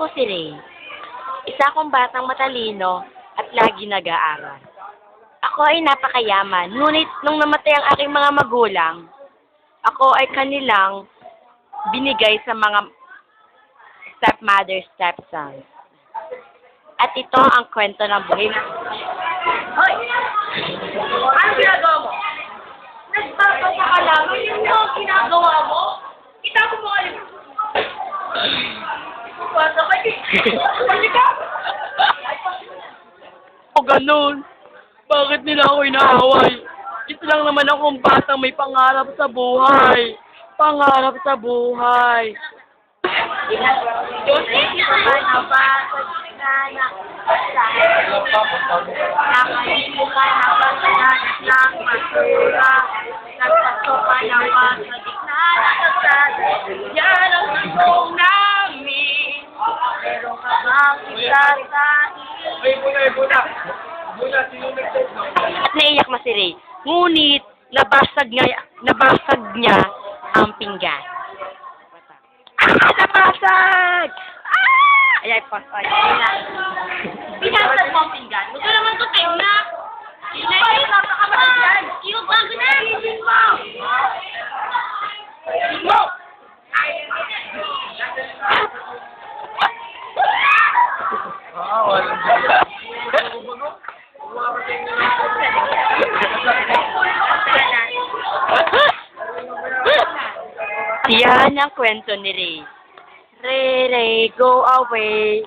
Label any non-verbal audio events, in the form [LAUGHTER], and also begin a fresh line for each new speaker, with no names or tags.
Ako si Ray. Isa akong batang matalino at lagi nag-aaral. Ako ay napakayaman, ngunit nung namatay ang aking mga magulang, ako ay kanilang binigay sa mga stepmother, stepson. At ito ang kwento ng buhay na... Hoy! Ano ginagawa mo? Nagpapasa ka lang. Yung mga ginagawa mo? Itapo mo ka Basta ka Halika! [LAUGHS] O ganun. Bakit nila ako inaaway? Ito lang naman akong batang may pangarap sa buhay. Pangarap sa buhay. Nakalimutan Meron ka bang isa sa
Ay, muna, muna. Muna, sino nag-text
naiyak na si Ray. Ngunit, nabasag niya, nabasag niya ang pinggan. Ah! Nabasag! Ah! Ay, ay, pas, ay. Pinasag mo ang pinggan. Huwag ka naman to tayo na. Ay, napakabasag. Iyo, bago na. Isin mo. Isin mo.
Ah, wala.
Yan ang kwento ni Ray. Ray, Ray, go away.